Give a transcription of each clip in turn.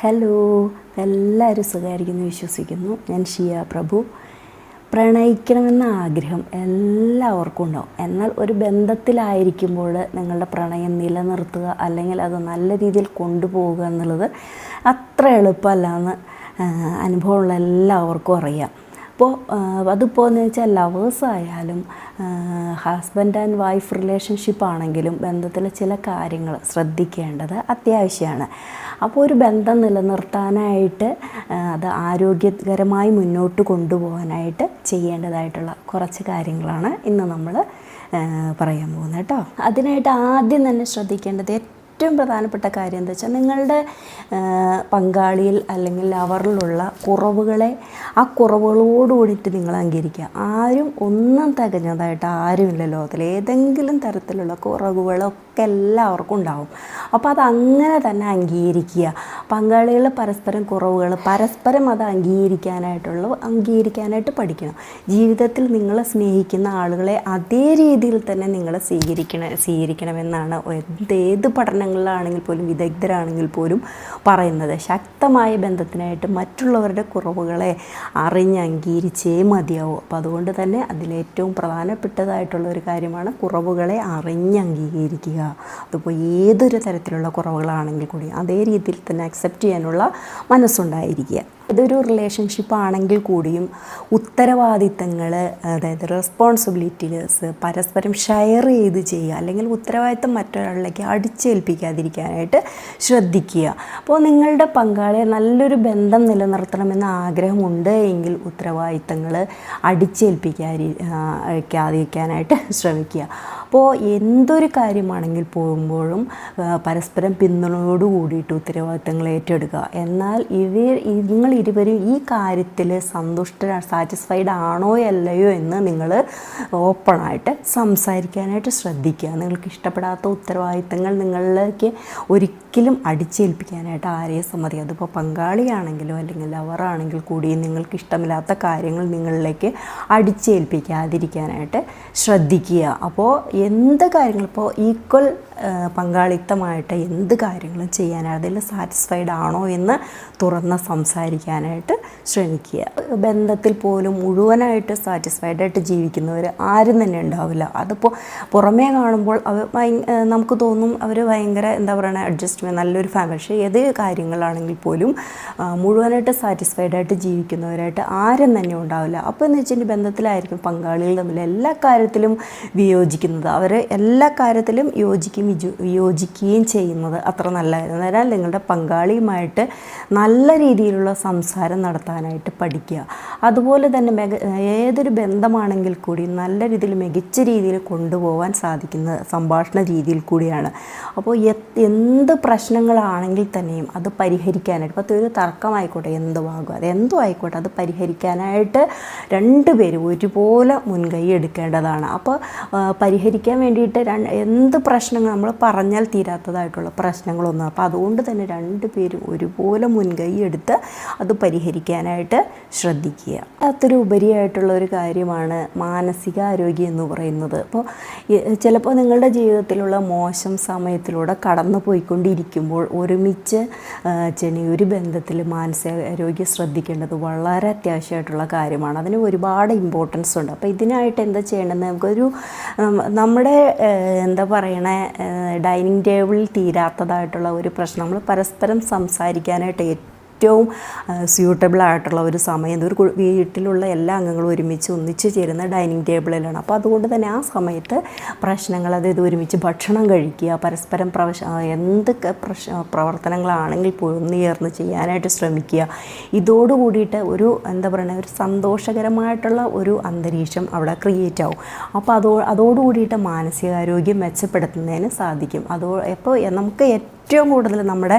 Hello എല്ലാവരും സുഖമായിരിക്കുന്നു വിശ്വസിക്കുന്നു. ഞാൻ ഷിയ പ്രഭു. പ്രണയിക്കണമെന്ന ആഗ്രഹം എല്ലാവർക്കും ഉണ്ടാവും. എന്നാൽ ഒരു ബന്ധത്തിലായിരിക്കുമ്പോൾ നിങ്ങളുടെ പ്രണയം നിലനിർത്തുക അല്ലെങ്കിൽ അത് നല്ല രീതിയിൽ കൊണ്ടുപോകുക എന്നുള്ളത് അത്ര എളുപ്പമല്ല എന്ന് അനുഭവമുള്ള എല്ലാവർക്കും അറിയാം. അപ്പോൾ അതിപ്പോൾ എന്ന് വെച്ചാൽ ലവേഴ്സ് ആയാലും ഹസ്ബൻഡ് ആൻഡ് വൈഫ് റിലേഷൻഷിപ്പ് ആണെങ്കിലും ബന്ധത്തിലെ ചില കാര്യങ്ങൾ ശ്രദ്ധിക്കേണ്ടത് അത്യാവശ്യമാണ്. അപ്പോൾ ഒരു ബന്ധം നിലനിർത്താനായിട്ട് അത് ആരോഗ്യകരമായി മുന്നോട്ട് കൊണ്ടുപോകാനായിട്ട് ചെയ്യേണ്ടതായിട്ടുള്ള കുറച്ച് കാര്യങ്ങളാണ് ഇന്ന് നമ്മൾ പറയാൻ പോകുന്നത് കേട്ടോ. അതിനായിട്ട് ആദ്യം തന്നെ ശ്രദ്ധിക്കേണ്ടത് ഏറ്റവും പ്രധാനപ്പെട്ട കാര്യം എന്താ വെച്ചാൽ നിങ്ങളുടെ പങ്കാളിയിൽ അല്ലെങ്കിൽ അവരിലുള്ള കുറവുകളെ ആ കുറവുകളോടുകൂടിയിട്ട് നിങ്ങൾ അംഗീകരിക്കുക. ആരും ഒന്നും തികഞ്ഞതായിട്ട് ആരുമില്ല ലോകത്തിൽ. ഏതെങ്കിലും തരത്തിലുള്ള കുറവുകളൊക്കെ എല്ലാവർക്കും ഉണ്ടാവും. അപ്പോൾ അത് അങ്ങനെ തന്നെ അംഗീകരിക്കുക. പങ്കാളികൾ പരസ്പരം കുറവുകൾ പരസ്പരം അത് അംഗീകരിക്കാനായിട്ടുള്ള അംഗീകരിക്കാനായിട്ട് പഠിക്കണം. ജീവിതത്തിൽ നിങ്ങളെ സ്നേഹിക്കുന്ന ആളുകളെ അതേ രീതിയിൽ തന്നെ നിങ്ങൾ സ്വീകരിക്കണം സ്വീകരിക്കണമെന്നാണ് ഏത് പഠനങ്ങളിലാണെങ്കിൽ പോലും വിദഗ്ധരാണെങ്കിൽ പോലും പറയുന്നത്. ശക്തമായ ബന്ധത്തിനായിട്ട് മറ്റുള്ളവരുടെ കുറവുകളെ അറിഞ്ഞ് അംഗീകരിച്ചേ മതിയാവൂ. അപ്പോൾ അതുകൊണ്ട് തന്നെ അതിലേറ്റവും പ്രധാനപ്പെട്ടതായിട്ടുള്ള ഒരു കാര്യമാണ് കുറവുകളെ അറിഞ്ഞ് അംഗീകരിക്കുക. അതിപ്പോൾ ഏതൊരു തരത്തിലുള്ള കുറവുകളാണെങ്കിൽ കൂടി അതേ രീതിയിൽ തന്നെ അക്സെപ്റ്റ് ചെയ്യാനുള്ള മനസ്സുണ്ടായിരിക്കുക. ഇതൊരു റിലേഷൻഷിപ്പ് ആണെങ്കിൽ കൂടിയും ഉത്തരവാദിത്തങ്ങൾ അതായത് റെസ്പോൺസിബിലിറ്റീസ് പരസ്പരം ഷെയർ ചെയ്ത് ചെയ്യുക അല്ലെങ്കിൽ ഉത്തരവാദിത്തം മറ്റൊരാളിലേക്ക് അടിച്ചേൽപ്പിക്കാതിരിക്കാനായിട്ട് ശ്രദ്ധിക്കുക. അപ്പോൾ നിങ്ങളുടെ പങ്കാളിയെ നല്ലൊരു ബന്ധം നിലനിർത്തണമെന്ന് ആഗ്രഹമുണ്ട് എങ്കിൽ ഉത്തരവാദിത്തങ്ങൾ അടിച്ചേൽപ്പിക്കാതിരിക്കാതിരിക്കാനായിട്ട് ശ്രമിക്കുക. അപ്പോൾ എന്തൊരു കാര്യമാണെങ്കിൽ പോകുമ്പോഴും പരസ്പരം പിന്തുണയോട് കൂടിയിട്ട് ഉത്തരവാദിത്തങ്ങൾ ഏറ്റെടുക്കുക. എന്നാൽ ഇവർ നിങ്ങൾ ഇരുവരും ഈ കാര്യത്തിൽ സന്തുഷ്ട സാറ്റിസ്ഫൈഡ് ആണോ അല്ലയോ എന്ന് നിങ്ങൾ ഓപ്പണായിട്ട് സംസാരിക്കാനായിട്ട് ശ്രദ്ധിക്കുക. നിങ്ങൾക്ക് ഇഷ്ടപ്പെടാത്ത ഉത്തരവാദിത്തങ്ങൾ നിങ്ങളിലേക്ക് ഒരിക്കലും അടിച്ചേൽപ്പിക്കാനായിട്ട് ആരെയും സമ്മതിക്കുക. അതിപ്പോൾ പങ്കാളിയാണെങ്കിലോ അല്ലെങ്കിൽ ലവറാണെങ്കിൽ കൂടി നിങ്ങൾക്ക് ഇഷ്ടമില്ലാത്ത കാര്യങ്ങൾ നിങ്ങളിലേക്ക് അടിച്ചേൽപ്പിക്കാതിരിക്കാനായിട്ട് ശ്രദ്ധിക്കുക. അപ്പോൾ എന്ത് കാര്യങ്ങൾ? ഇപ്പോൾ ഈക്വൽ പങ്കാളിത്തമായിട്ട് എന്ത് കാര്യങ്ങളും ചെയ്യാൻ അതിൽ സാറ്റിസ്ഫൈഡ് ആണോ എന്ന് തുറന്ന് സംസാരിക്കാനായിട്ട് ശ്രമിക്കുക. ബന്ധത്തിൽ പോലും മുഴുവനായിട്ട് സാറ്റിസ്ഫൈഡ് ആയിട്ട് ജീവിക്കുന്നവർ ആരും തന്നെ ഉണ്ടാവില്ല. അതിപ്പോൾ പുറമേ കാണുമ്പോൾ അവർ നമുക്ക് തോന്നും അവർ ഭയങ്കര എന്താ പറയുക അഡ്ജസ്റ്റ്മെന്റ് നല്ലൊരു ഫാമിലി പക്ഷേ ഏത് കാര്യങ്ങളാണെങ്കിൽ പോലും മുഴുവനായിട്ട് സാറ്റിസ്ഫൈഡ് ആയിട്ട് ജീവിക്കുന്നവരായിട്ട് ആരും തന്നെ ഉണ്ടാവില്ല. അപ്പോൾ എന്ന് വെച്ചിട്ടുണ്ടെങ്കിൽ ബന്ധത്തിലായിരിക്കും പങ്കാളികൾ തമ്മിൽ എല്ലാ കാര്യത്തിലും വിയോജിക്കുന്നത്. അവർ എല്ലാ കാര്യത്തിലും യോജിക്കും വിജു വിയോജിക്കുകയും ചെയ്യുന്നത് അത്ര നല്ലതായിരുന്നു. അതിനാൽ നിങ്ങളുടെ പങ്കാളിയുമായിട്ട് നല്ല രീതിയിലുള്ള സംസാരം നടത്താനായിട്ട് പഠിക്കുക. അതുപോലെ തന്നെ മിക ഏതൊരു ബന്ധമാണെങ്കിൽ കൂടി നല്ല രീതിയിൽ മികച്ച രീതിയിൽ കൊണ്ടുപോകാൻ സാധിക്കുന്ന സംഭാഷണ രീതിയിൽ കൂടിയാണ്. അപ്പോൾ എന്ത് പ്രശ്നങ്ങളാണെങ്കിൽ തന്നെയും അത് പരിഹരിക്കാനായിട്ട് ഇപ്പോൾ ഒരു തർക്കമായിക്കോട്ടെ എന്തോ ആകും അത് എന്തോ ആയിക്കോട്ടെ അത് പരിഹരിക്കാനായിട്ട് രണ്ടുപേരും ഒരുപോലെ മുൻകൈ എടുക്കേണ്ടതാണ്. അപ്പോൾ പരിഹരിക്കാൻ വേണ്ടിയിട്ട് എന്ത് പ്രശ്നങ്ങൾ നമ്മൾ പറഞ്ഞാൽ തീരാത്തതായിട്ടുള്ള പ്രശ്നങ്ങളൊന്നും. അപ്പോൾ അതുകൊണ്ട് തന്നെ രണ്ട് പേരും ഒരുപോലെ മുൻകൈ എടുത്ത് അത് പരിഹരിക്കാനായിട്ട് ശ്രദ്ധിക്കുക. അതൊരു ഉപരിയായിട്ടുള്ള ഒരു കാര്യമാണ് മാനസികാരോഗ്യം എന്ന് പറയുന്നത്. അപ്പോൾ ചിലപ്പോൾ നിങ്ങളുടെ ജീവിതത്തിലുള്ള മോശം സമയത്തിലൂടെ കടന്നു പോയിക്കൊണ്ടിരിക്കുമ്പോൾ ഒരുമിച്ച് ചെണി ഒരു ബന്ധത്തിൽ മാനസികാരോഗ്യം ശ്രദ്ധിക്കേണ്ടത് വളരെ അത്യാവശ്യമായിട്ടുള്ള കാര്യമാണ്. അതിന് ഒരുപാട് ഇമ്പോർട്ടൻസ് ഉണ്ട്. അപ്പോൾ ഇതിനായിട്ട് എന്താ ചെയ്യേണ്ടത്? നമുക്കൊരു നമ്മുടെ എന്താ പറയണേ ഡൈനിങ് ടേബിളിൽ തീരാത്തതായിട്ടുള്ള ഒരു പ്രശ്നം. നമ്മൾ പരസ്പരം സംസാരിക്കാനായിട്ട് ഏറ്റവും സ്യൂട്ടബിൾ ആയിട്ടുള്ള ഒരു സമയം. ഒരു വീട്ടിലുള്ള എല്ലാ അംഗങ്ങളും ഒരുമിച്ച് ഒന്നിച്ച് ചേരുന്ന ഡൈനിങ് ടേബിളിലാണ് അപ്പോൾ അതുകൊണ്ട് തന്നെ ആ സമയത്ത് പ്രശ്നങ്ങൾ അതായത് ഒരുമിച്ച് ഭക്ഷണം കഴിക്കുക പരസ്പരം പ്രവശ എന്ത് പ്രശ് പ്രവർത്തനങ്ങളാണെങ്കിൽ പോലും ചേർന്ന് ചെയ്യാനായിട്ട് ശ്രമിക്കുക. ഇതോട് കൂടിയിട്ട് ഒരു എന്താ പറയുക ഒരു സന്തോഷകരമായിട്ടുള്ള ഒരു അന്തരീക്ഷം അവിടെ ക്രിയേറ്റ് ആവും. അപ്പോൾ അതോ അതോടുകൂടിയിട്ട് മാനസികാരോഗ്യം മെച്ചപ്പെടുത്തുന്നതിന് സാധിക്കും. അതോ എപ്പോൾ നമുക്ക് ഏറ്റവും കൂടുതൽ നമ്മുടെ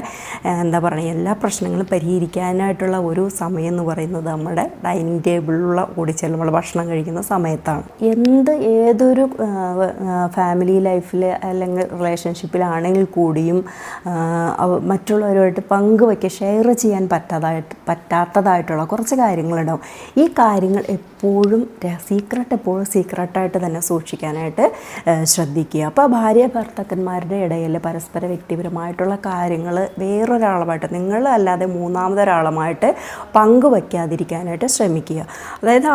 എന്താ പറയുക എല്ലാ പ്രശ്നങ്ങളും പരിഹരിക്കാനായിട്ടുള്ള ഒരു സമയം എന്ന് പറയുന്നത് നമ്മുടെ ഡൈനിങ് ടേബിളിലുള്ള കൂടിച്ചേർന്ന് നമ്മൾ ഭക്ഷണം കഴിക്കുന്ന സമയത്താണ്. എന്ത് ഏതൊരു ഫാമിലി ലൈഫിൽ അല്ലെങ്കിൽ റിലേഷൻഷിപ്പിലാണെങ്കിൽ കൂടിയും മറ്റുള്ളവരുമായിട്ട് പങ്കുവയ്ക്കുക ഷെയർ ചെയ്യാൻ പറ്റാതായിട്ട് പറ്റാത്തതായിട്ടുള്ള കുറച്ച് കാര്യങ്ങളുണ്ടാവും. ഈ കാര്യങ്ങൾ എപ്പോഴും സീക്രട്ട് എപ്പോഴും സീക്രട്ടായിട്ട് തന്നെ സൂക്ഷിക്കാനായിട്ട് ശ്രദ്ധിക്കുക. അപ്പോൾ ഭാര്യ ഭർത്താക്കന്മാരുടെ ഇടയിൽ പരസ്പര വ്യക്തിപരമായിട്ടുള്ള കാര്യങ്ങൾ വേറൊരാളുമായിട്ട് നിങ്ങൾ അല്ലാതെ മൂന്നാമതൊരാളുമായിട്ട് പങ്കുവയ്ക്കാതിരിക്കാനായിട്ട് ശ്രമിക്കുക. അതായത്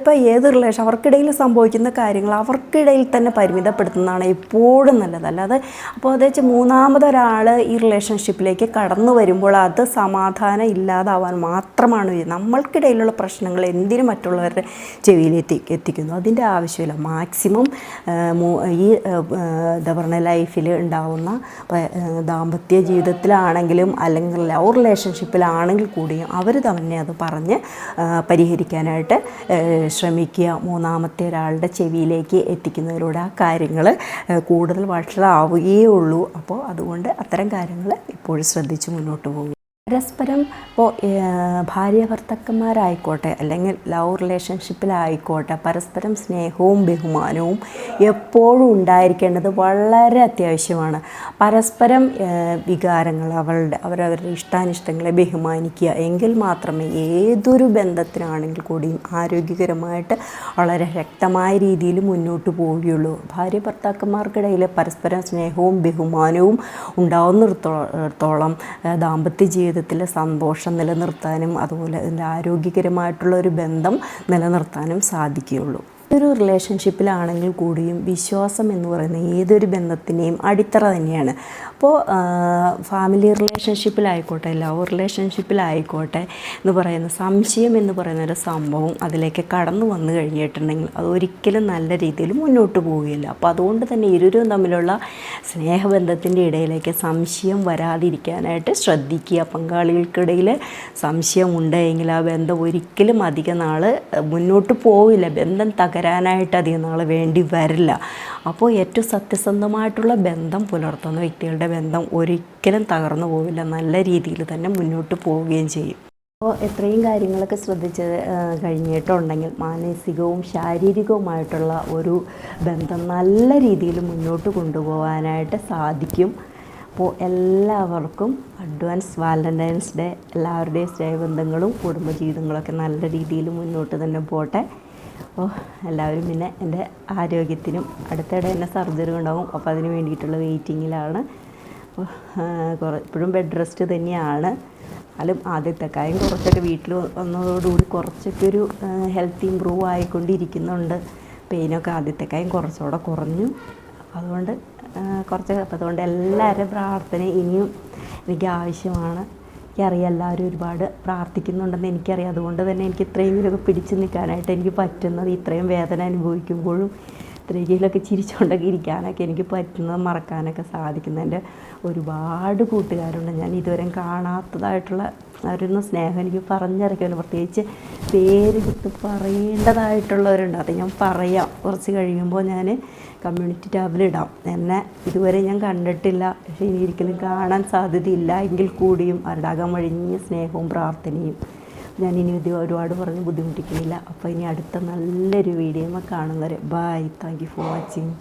ഇപ്പോൾ ഏത് റിലേഷൻ അവർക്കിടയിൽ സംഭവിക്കുന്ന കാര്യങ്ങൾ അവർക്കിടയിൽ തന്നെ പരിമിതപ്പെടുത്തുന്നതാണ് എപ്പോഴും നല്ലത്. അല്ലാതെ അപ്പോൾ അത് മൂന്നാമതൊരാൾ ഈ റിലേഷൻഷിപ്പിലേക്ക് കടന്നു വരുമ്പോൾ അത് സമാധാനം ഇല്ലാതാവാൻ മാത്രമാണ്. നമ്മൾക്കിടയിലുള്ള പ്രശ്നങ്ങൾ എന്തിനും മറ്റുള്ളവരുടെ ചെവിയിൽ എത്തി എത്തിക്കുന്നു. അതിന്റെ ആവശ്യമില്ല. മാക്സിമം ഈ എന്താ പറയുക ലൈഫിൽ ഉണ്ടാവുന്ന ദാമ്പത്യ ജീവിതത്തിലാണെങ്കിലും അല്ലെങ്കിൽ ലവ് റിലേഷൻഷിപ്പിലാണെങ്കിൽ കൂടിയും അവർ തന്നെ അത് പറഞ്ഞ് പരിഹരിക്കാനായിട്ട് ശ്രമിക്കുക. മൂന്നാമത്തെ ഒരാളുടെ ചെവിയിലേക്ക് എത്തിക്കുന്നതിലൂടെ ആ കാര്യങ്ങൾ കൂടുതൽ വഷളാവുകയേ ഉള്ളൂ. അപ്പോൾ അതുകൊണ്ട് അത്തരം കാര്യങ്ങൾ ഇപ്പോഴും ശ്രദ്ധിച്ച് മുന്നോട്ട് പോകും പരസ്പരം ഇപ്പോൾ ഭാര്യ ഭർത്താക്കന്മാരായിക്കോട്ടെ അല്ലെങ്കിൽ ലവ് റിലേഷൻഷിപ്പിലായിക്കോട്ടെ പരസ്പരം സ്നേഹവും ബഹുമാനവും എപ്പോഴും ഉണ്ടായിരിക്കേണ്ടത് വളരെ അത്യാവശ്യമാണ്. പരസ്പരം വികാരങ്ങൾ അവളുടെ അവരവരുടെ ഇഷ്ടാനിഷ്ടങ്ങളെ ബഹുമാനിക്കുക എങ്കിൽ മാത്രമേ ഏതൊരു ബന്ധത്തിനാണെങ്കിൽ കൂടിയും ആരോഗ്യകരമായിട്ട് വളരെ ശക്തമായ രീതിയിൽ മുന്നോട്ട് പോവുകയുള്ളൂ. ഭാര്യ ഭർത്താക്കന്മാർക്കിടയിൽ പരസ്പരം സ്നേഹവും ബഹുമാനവും ഉണ്ടാവുന്നിടത്തോളം ദാമ്പത്യ ദാമ്പത്യ ജീവിതത്തിലെ സന്തോഷം നിലനിർത്താനും അതുപോലെ അതിന്റെ ആരോഗ്യകരമായിട്ടുള്ള ഒരു ബന്ധം നിലനിർത്താനും സാധിക്കുകയുള്ളൂ. ഒരു റിലേഷൻഷിപ്പിലാണെങ്കിൽ കൂടിയും വിശ്വാസം എന്ന് പറയുന്ന ഏതൊരു ബന്ധത്തിന്റെയും അടിത്തറ തന്നെയാണ്. അപ്പോൾ ഫാമിലി റിലേഷൻഷിപ്പിലായിക്കോട്ടെ ലവ് റിലേഷൻഷിപ്പിലായിക്കോട്ടെ എന്ന് പറയുന്ന സംശയം എന്ന് പറയുന്ന ഒരു സംഭവം അതിലേക്ക് കടന്നു വന്നു കഴിഞ്ഞിട്ടുണ്ടെങ്കിൽ അത് ഒരിക്കലും നല്ല രീതിയിൽ മുന്നോട്ട് പോവുകയില്ല. അപ്പോൾ അതുകൊണ്ട് തന്നെ ഇരുവരും തമ്മിലുള്ള സ്നേഹബന്ധത്തിന്റെ ഇടയിലേക്ക് സംശയം വരാതിരിക്കാനായിട്ട് ശ്രദ്ധിക്കുക. പങ്കാളികൾക്കിടയിൽ സംശയം ഉണ്ടെങ്കിൽ ആ ബന്ധം ഒരിക്കലും അധിക നാൾ മുന്നോട്ട് പോവില്ല. ബന്ധം തകരാനായിട്ട് അധികം നാൾ വേണ്ടി വരില്ല. അപ്പോൾ ഏറ്റവും സത്യസന്ധമായിട്ടുള്ള ബന്ധം പുലർത്തുന്ന വ്യക്തികളുടെ ബന്ധം ഒരിക്കലും തകർന്നു പോവില്ല. നല്ല രീതിയിൽ തന്നെ മുന്നോട്ട് പോവുകയും ചെയ്യും. അപ്പോൾ എത്രയും കാര്യങ്ങളൊക്കെ ശ്രദ്ധിച്ച് കഴിഞ്ഞിട്ടുണ്ടെങ്കിൽ മാനസികവും ശാരീരികവുമായിട്ടുള്ള ഒരു ബന്ധം നല്ല രീതിയിൽ മുന്നോട്ട് കൊണ്ടുപോകാനായിട്ട് സാധിക്കും. അപ്പോൾ എല്ലാവർക്കും അഡ്വാൻസ് വാലന്റൈൻസ് ഡേ എല്ലാവരുടെയും സ്നേഹബന്ധങ്ങളും കുടുംബജീവിതങ്ങളൊക്കെ നല്ല രീതിയിൽ മുന്നോട്ട് തന്നെ പോട്ടെ. അപ്പോൾ എല്ലാവരും പിന്നെ എന്റെ ആരോഗ്യത്തിനും അടുത്തിടെ തന്നെ സർജറി ഉണ്ടാവും. അപ്പോൾ അതിന് വേണ്ടിയിട്ടുള്ള വെയിറ്റിങ്ങിലാണ്. അപ്പോൾ കുറേ ഇപ്പോഴും ബെഡ് റെസ്റ്റ് തന്നെയാണ്. എന്നാലും ആദ്യത്തെ കാര്യം കുറച്ചൊക്കെ വീട്ടിൽ വന്നതോടുകൂടി കുറച്ചൊക്കെ ഒരു ഹെൽത്ത് ഇമ്പ്രൂവ് ആയിക്കൊണ്ടിരിക്കുന്നുണ്ട്. പെയിനൊക്കെ ആദ്യത്തെ കാര്യം കുറച്ചുകൂടെ കുറഞ്ഞു. അതുകൊണ്ട് കുറച്ചൊക്കെ കുറച്ച് അപ്പം അതുകൊണ്ട് എല്ലാവരും പ്രാർത്ഥന ഇനിയും എനിക്ക് ആവശ്യമാണ്. എനിക്കറിയാം എല്ലാവരും ഒരുപാട് പ്രാർത്ഥിക്കുന്നുണ്ടെന്ന് എനിക്കറിയാം. അതുകൊണ്ട് തന്നെ എനിക്ക് ഇത്രയെങ്കിലുമൊക്കെ പിടിച്ചു നിൽക്കാനായിട്ട് എനിക്ക് പറ്റുന്നത് ഇത്രയും വേദന അനുഭവിക്കുമ്പോഴും ഇത്രയെങ്കിലൊക്കെ ചിരിച്ചുകൊണ്ടൊക്കെ ഇരിക്കാനൊക്കെ എനിക്ക് പറ്റുന്നത് മറക്കാനൊക്കെ സാധിക്കുന്നതിന്റെ ഒരുപാട് കൂട്ടുകാരുണ്ട്. ഞാൻ ഇതുവരെ കാണാത്തതായിട്ടുള്ള അവരൊന്നും സ്നേഹം എനിക്ക് പറഞ്ഞറിയിക്കുമല്ലോ പ്രത്യേകിച്ച് പേരെടുത്ത് പറയേണ്ടതായിട്ടുള്ളവരുണ്ട്. അത് ഞാൻ പറയാം. കുറച്ച് കഴിയുമ്പോൾ ഞാൻ കമ്മ്യൂണിറ്റി ടാബിലിടാം എന്നെ ഇതുവരെ ഞാൻ കണ്ടിട്ടില്ല. പക്ഷേ ഇനി ഒരിക്കലും കാണാൻ സാധ്യതയില്ല. എങ്കിൽ കൂടിയും അവരുടെ അകമഴിഞ്ഞ സ്നേഹവും പ്രാർത്ഥനയും ഞാൻ ഇനി ഇത് ഒരുപാട് പറഞ്ഞ് ബുദ്ധിമുട്ടിക്കുന്നില്ല. അപ്പോൾ ഇനി അടുത്ത നല്ലൊരു വീഡിയോ കാണുന്നവരെ bye thank you for watching